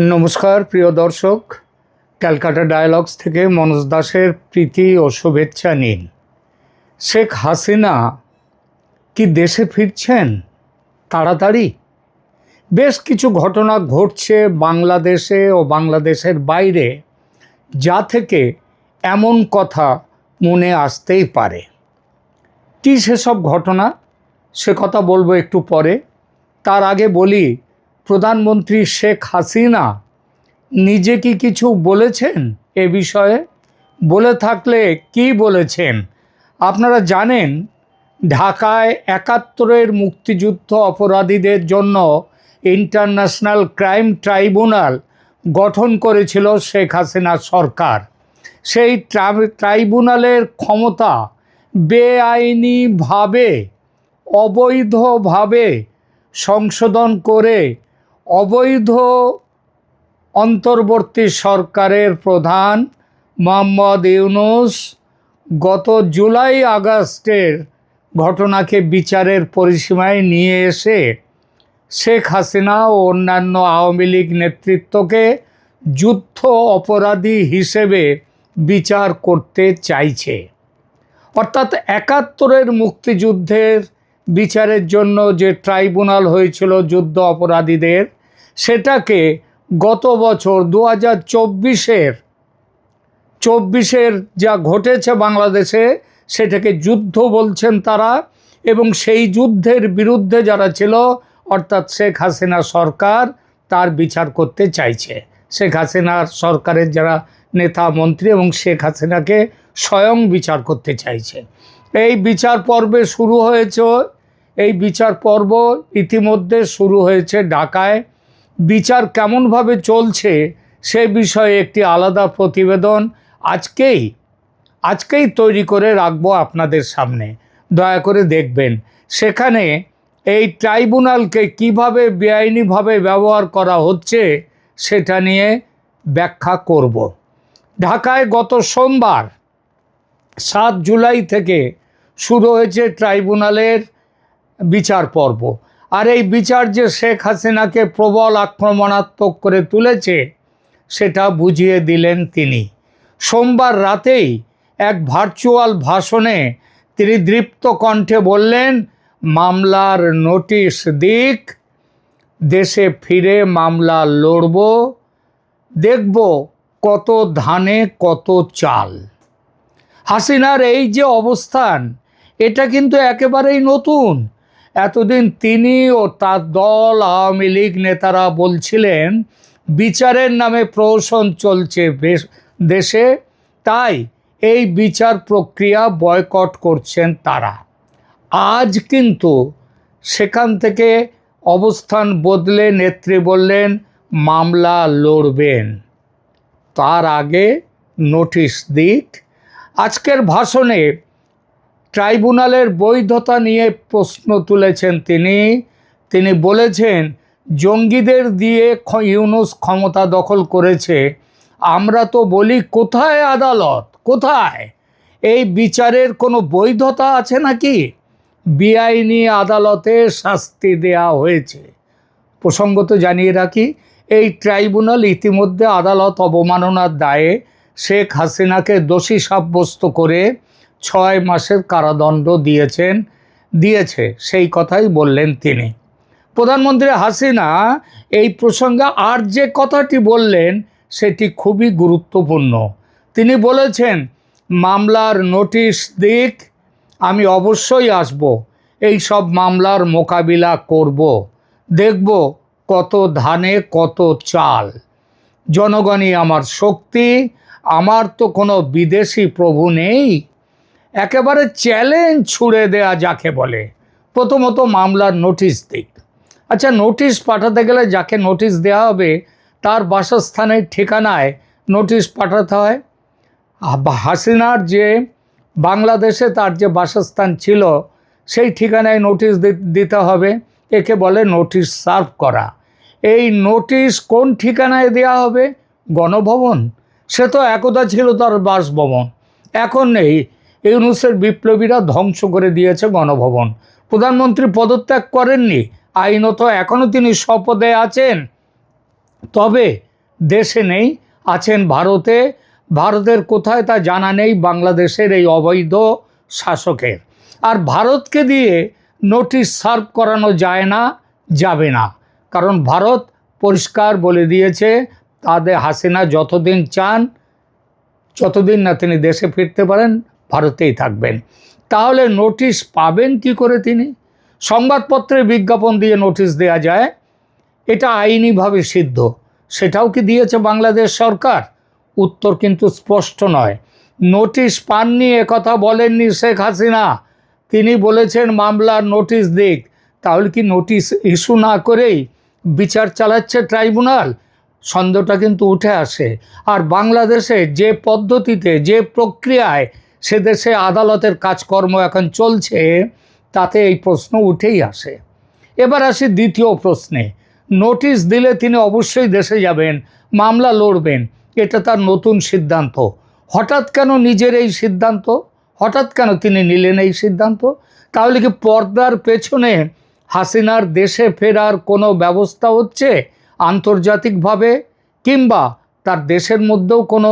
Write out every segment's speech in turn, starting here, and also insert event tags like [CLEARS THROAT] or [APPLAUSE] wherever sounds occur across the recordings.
নমস্কার, প্রিয় দর্শক। ক্যালকাটা ডায়ালগস থেকে মনোজ দাসের প্রীতি ও শুভেচ্ছা নিন। শেখ হাসিনা কি দেশে ফিরছেন? তাড়াতাড়ি। বেশ কিছু ঘটনা ঘটছে বাংলাদেশে ও বাংলাদেশের বাইরে, যা থেকে এমন কথা মনে আসতেই পারে। কী সেসব ঘটনা? সে কথা বলব একটু পরে। তার আগে বলি প্রধানমন্ত্রী শেখ হাসিনা নিজে কি কিছু বলেছেন এ বিষয়ে? বলে থাকলে কি বলেছেন? আপনারা জানেন, ঢাকায় একাত্তরের মুক্তিযুদ্ধ অপরাধীদের জন্য ইন্টারন্যাশনাল ক্রাইম ট্রাইব্যুনাল গঠন করেছিল শেখ হাসিনা সরকার। সেই ট্রাইব্যুনালের ক্ষমতা বেআইনিভাবে, অবৈধভাবে সংশোধন করে অবৈধ অন্তর্বর্তী সরকারের প্রধান মোহাম্মদ ইউনুস গত জুলাই আগস্টের ঘটনাকে বিচারের পরিসীমায় নিয়ে এসে শেখ হাসিনা ও অন্যান্য আওয়ামী লীগ নেতৃত্বকে যুদ্ধ অপরাধী হিসেবে বিচার করতে চাইছে। অর্থাৎ একাত্তরের মুক্তিযুদ্ধের বিচারের জন্য যে ট্রাইব্যুনাল হয়েছিল যুদ্ধ অপরাধীদের, সেটাকে গত বছর দু হাজার চব্বিশের চব্বিশের যা ঘটেছে বাংলাদেশে, সেটাকে যুদ্ধ বলছেন তারা এবং সেই যুদ্ধের বিরুদ্ধে যারা ছিল, অর্থাৎ শেখ হাসিনা সরকার, তার বিচার করতে চাইছে। শেখ হাসিনার সরকারের যারা নেতা, মন্ত্রী এবং শেখ হাসিনাকে স্বয়ং বিচার করতে চাইছে। এই বিচার পর্বে শুরু হয়েছে, এই বিচার পর্ব ইতিমধ্যে শুরু হয়েছে ঢাকায়। বিচার কেমনভাবে চলছে সে বিষয়ে একটি আলাদা প্রতিবেদন আজকেই আজকেই তৈরি করে রাখব আপনাদের সামনে। দয়া করে দেখবেন, সেখানে এই ট্রাইব্যুনালকে কীভাবে বেআইনিভাবে ব্যবহার করা হচ্ছে সেটা নিয়ে ব্যাখ্যা করব। ঢাকায় গত সোমবার, সাত জুলাই থেকে শুরু হয়েছে ট্রাইব্যুনালের বিচার পর্ব। আর এই বিচার যে শেখ হাসিনাকে প্রবল আক্রমণাত্মক করে তুলেছে, সেটা বুঝিয়ে দিলেন তিনি। সোমবার রাতেই এক ভার্চুয়াল ভাষণে তিনি দৃপ্ত কণ্ঠে বললেন, মামলার নোটিশ দিক, দেশে ফিরে মামলা লড়ব, দেখব কত ধানে কত চাল। হাসিনার এই যে অবস্থান এটা কিন্তু একেবারেই নতুন। এতদিন তিনি ও তার দল আওয়ামী লীগ নেতারা বলছিলেন, বিচারের নামে প্রহসন চলছে দেশে, তাই এই বিচার প্রক্রিয়া বয়কট করছেন তারা। আজ কিন্তু সেখান থেকে অবস্থান বদলে নেত্রী বললেন, মামলা লড়বেন। তার আগে নোটিশ দিক। আজকের ভাষণে ট্রাইব্যুনালের বৈধতা নিয়ে প্রশ্ন তুলেছেন তিনি। তিনি বলেছেন, জঙ্গিদের দিয়ে ইউনুস ক্ষমতা দখল করেছে। আমরা তো বলি, কোথায় আদালত? কোথায়? এই বিচারের কোনো বৈধতা আছে নাকি? বেআইনি আদালতে শাস্তি দেয়া হয়েছে। প্রসঙ্গত জানিয়ে রাখি, এই ট্রাইব্যুনাল ইতিমধ্যে আদালত অবমাননার দায়ে শেখ হাসিনাকে দোষী সাব্যস্ত করে ছয় মাসের কারাদণ্ড দিয়েছেন, দিয়েছে, সেই কথাই বললেন তিনি। প্রধানমন্ত্রী হাসিনা এই প্রসঙ্গে আর যে কথাটি বললেন, সেটি খুবই গুরুত্বপূর্ণ। তিনি বলেছেন, মামলার নোটিশ দিক, আমি অবশ্যই আসব। এই সব মামলার মোকাবিলা করব। দেখব কত ধানে কত চাল। জনগণই আমার শক্তি, আমার তো কোনো বিদেশি প্রভু নেই। একেবারে চ্যালেঞ্জ ছুড়ে দেয়া যাকে বলে। প্রথমত মামলার নোটিশ দিক। আচ্ছা নোটিশ পাঠাতে গেলে যাকে নোটিশ দেওয়া হবে, তার বাসস্থানের ঠিকানায় নোটিশ পাঠাতে হয়। হাসিনার যে বাংলাদেশে তার যে বাসস্থান ছিল, সেই ঠিকানায় নোটিশ দিতে হবে। একে বলে নোটিশ সার্ভ করা। এই নোটিশ কোন ঠিকানায় দেওয়া হবে? গণভবন। সে তো একদা ছিল তার বাসভবন। এখন নেই ইউনুসের বিপ্লবীরা ধ্বংস করে দিয়েছে গণভবন। প্রধানমন্ত্রী পদত্যাগ করেননি, আইনত এখনও তিনি শপথে আছেন। তবে দেশে নেই, আছেন ভারতে। ভারতের কোথায় তা জানা নেই, বাংলাদেশের এই অবৈধ শাসকের। আর ভারতকে দিয়ে নোটিশ সার্ভ করানো যায় না, যাবে না। কারণ ভারত পরিষ্কার বলে দিয়েছে, তাদের হাসিনা যতদিন চান, যতদিন না তিনি দেশে ফিরতে পারেন ভারতেই থাকবেন। তাহলে নোটিশ পাবেন কি করে তিনি? সংবাদপত্রে বিজ্ঞাপন দিয়ে নোটিশ দেয়া যায়, এটা আইনিভাবে সিদ্ধ। সেটাও কি দিয়েছে বাংলাদেশ সরকার? উত্তর কিন্তু স্পষ্ট নয়। নোটিশ পাননি একথা বলেননি শেখ হাসিনা। তিনি বলেছেন মামলার নোটিশ দিক। তাহলে কি নোটিশ ইস্যু না করেই বিচার চালাচ্ছে ট্রাইব্যুনাল সন্দেহটা কিন্তু উঠে আসে। আর বাংলাদেশে যে পদ্ধতিতে, যে প্রক্রিয়ায় সে দেশে আদালতের কাজকর্ম এখন চলছে, তাতে এই প্রশ্ন উঠেই আসে। এবার আসি দ্বিতীয় প্রশ্নে। নোটিশ দিলে তিনি অবশ্যই দেশে যাবেন, মামলা লড়বেন, এটা তার নতুন সিদ্ধান্ত। হঠাৎ কেন নিজের এই সিদ্ধান্ত? হঠাৎ কেন তিনি নিলেন এই সিদ্ধান্ত? তাহলে কি পর্দার পেছনে হাসিনার দেশে ফেরার কোনো ব্যবস্থা হচ্ছে আন্তর্জাতিকভাবে? কিংবা তার দেশের মধ্যেও কোনো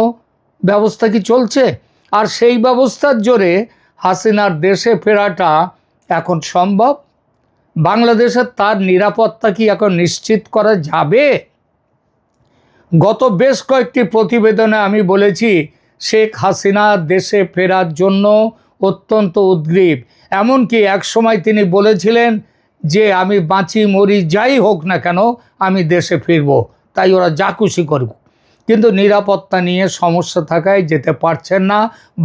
ব্যবস্থা কি চলছে? আর সেই ব্যবস্থার জোরে হাসিনার দেশে ফেরাটা এখন সম্ভব? বাংলাদেশের তার নিরাপত্তা কি এখন নিশ্চিত করা যাবে? গত বেশ কয়েকটি প্রতিবেদনে আমি বলেছি, শেখ হাসিনা দেশে ফেরার জন্য অত্যন্ত উদ্গ্রীব। এমনকি একসময় তিনি বলেছিলেন যে, আমি বাঁচি, মরি, যাই হোক না কেন, আমি দেশে ফিরব। তাই ওরা যা খুশি করুক। কিন্তু নিরাপত্তা নিয়ে সমস্যা থাকায় যেতে পারছেন না,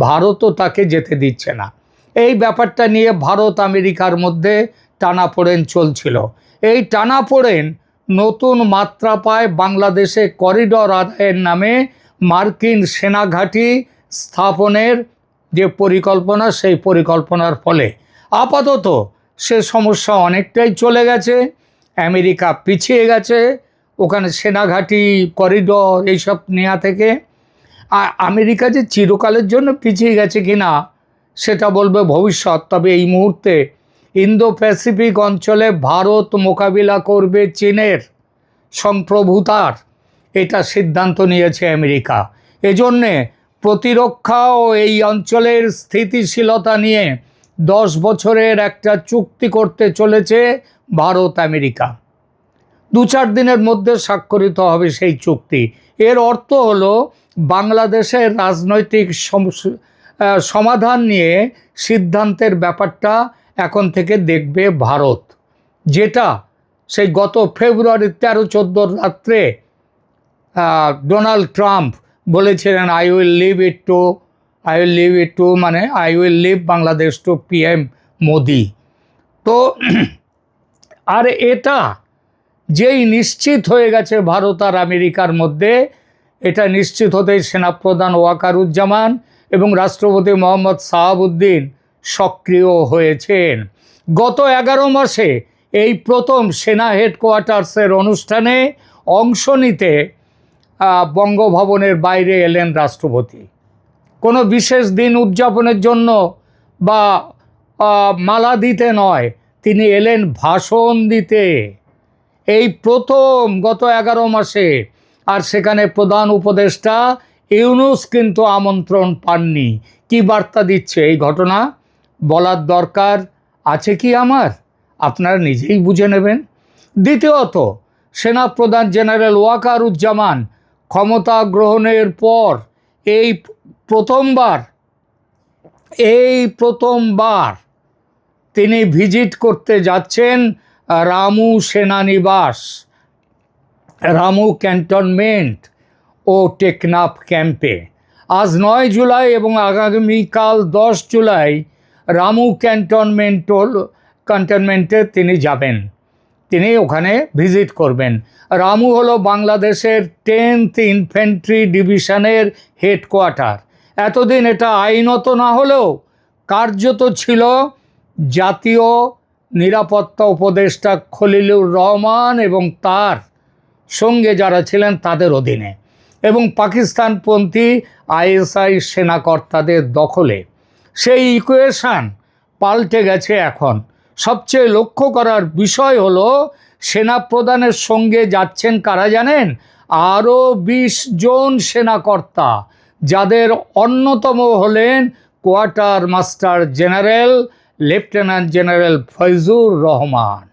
ভারতও তাকে যেতে দিচ্ছে না। এই ব্যাপারটা নিয়ে ভারত আমেরিকার মধ্যে টানাপোড়েন চলছিল। এই টানাপোড়েন নতুন মাত্রা পায় বাংলাদেশে করিডর আদায়ের নামে মার্কিন সেনাঘাঁটি স্থাপনের যে পরিকল্পনা, সেই পরিকল্পনার ফলে। আপাতত সে সমস্যা অনেকটাই চলে গেছে, আমেরিকা পিছিয়ে গেছে ওখানে সেনাঘাঁটি, করিডর এইসব নেওয়া থেকে আর আমেরিকা যে চিরকালের জন্য পিছিয়ে গেছে কিনা, সেটা বলবে ভবিষ্যৎ। তবে এই মুহূর্তে ইন্দো প্যাসিফিক অঞ্চলে ভারত মোকাবিলা করবে চীনের সম্প্রভুতার। এটা সিদ্ধান্ত নিয়েছে আমেরিকা। এজন্যে প্রতিরক্ষা ও এই অঞ্চলের স্থিতিশীলতা নিয়ে দশ বছরের একটা চুক্তি করতে চলেছে ভারত আমেরিকা দু চার দিনের মধ্যে স্বাক্ষরিত হবে সেই চুক্তি। এর অর্থ হলো, বাংলাদেশের রাজনৈতিক সমাধান নিয়ে সিদ্ধান্তের ব্যাপারটা এখন থেকে দেখবে ভারত। যেটা সেই গত ফেব্রুয়ারি তেরো চোদ্দোর রাত্রে ডোনাল্ড ট্রাম্প বলেছিলেন I will leave it to I will leave it to মানে I will leave Bangladesh to PM Modi. তো, [CLEARS THROAT] আর এটা যেই নিশ্চিত হয়ে গেছে ভারত আর আমেরিকার মধ্যে, এটা নিশ্চিত হতেই সেনাপ্রধান ওয়াকারুজ্জামান এবং রাষ্ট্রপতি মোহাম্মদ সাহাবুদ্দিন সক্রিয় হয়েছেন। গত এগারো মাসে এই প্রথম সেনা হেডকোয়ার্টার্সের অনুষ্ঠানে অংশ নিতে বঙ্গভবনের বাইরে এলেন রাষ্ট্রপতি। কোনো বিশেষ দিন উদযাপনের জন্য বা মালা দিতে নয়, তিনি এলেন ভাষণ দিতে। এই প্রথম গত এগারো মাসে। আর সেখানে প্রধান উপদেষ্টা ইউনুস কিন্তু আমন্ত্রণ পাননি। কি বার্তা দিচ্ছে এই ঘটনা? বলার দরকার আছে কি আমার? আপনারা নিজেই বুঝে নেবেন। দ্বিতীয়ত, সেনাপ্রধান জেনারেল ওয়াকারুজ্জামান ক্ষমতা গ্রহণের পর এই প্রথমবার এই প্রথমবার তিনি ভিজিট করতে যাচ্ছেন রামু সেনানিবাস, রামু ক্যান্টনমেন্ট ও টেকনাফ ক্যাম্পে। আজ নয় জুলাই এবং আগামীকাল দশ জুলাই রামু ক্যান্টনমেন্ট ক্যান্টনমেন্টে তিনি যাবেন। তিনি ওখানে ভিজিট করবেন। রামু হলো বাংলাদেশের টেন্থ ইনফেন্ট্রি ডিভিশনের হেডকোয়ার্টার। এতদিন এটা আইনত না হলেও কার্যত ছিল জাতীয় নিরাপত্তা উপদেষ্টা খলিলুর রহমান এবং তার সঙ্গে যারা ছিলেন তাদের অধীনে এবং পাকিস্তানপন্থী আইএসআই সেনাকর্তাদের দখলে। সেই ইকুয়েশান পাল্টে গেছে এখন। সবচেয়ে লক্ষ্য করার বিষয় হলো, সেনাপ্রধানের সঙ্গে যাচ্ছেন কারা জানেন? আরও বিশ জন সেনাকর্তা, যাদের অন্যতম হলেন quartermaster general lieutenant general Faizur Rahman.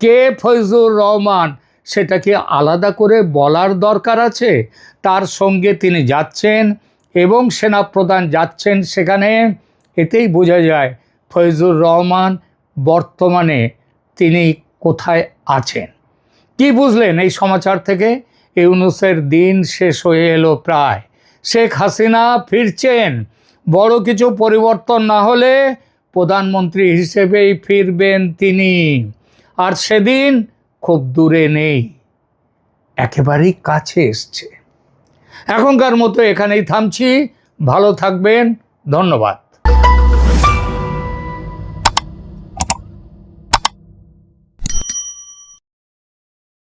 কে ফয়জুর রহমান? সেটা কি আলাদা করে বলার দরকার আছে? তার সঙ্গে তিনি যাচ্ছেন এবং সেনাপ্রধান যাচ্ছেন সেখানে। এতেই বোঝা যায় ফয়জুর রহমান বর্তমানে তিনি কোথায় আছেন। কি বুঝলেন এই সমাচার থেকে? ইউনুসের দিন শেষ হয়ে এলো প্রায়। শেখ হাসিনা ফিরছেন। বড় কিছু পরিবর্তন না হলে প্রধানমন্ত্রী হিসেবেই ফিরবেন তিনি। আর সেদিন খুব দূরে নেই। একেবারেই কাছে এসছে। এখনকার মতো এখানেই থামছি। ভালো থাকবেন। ধন্যবাদ।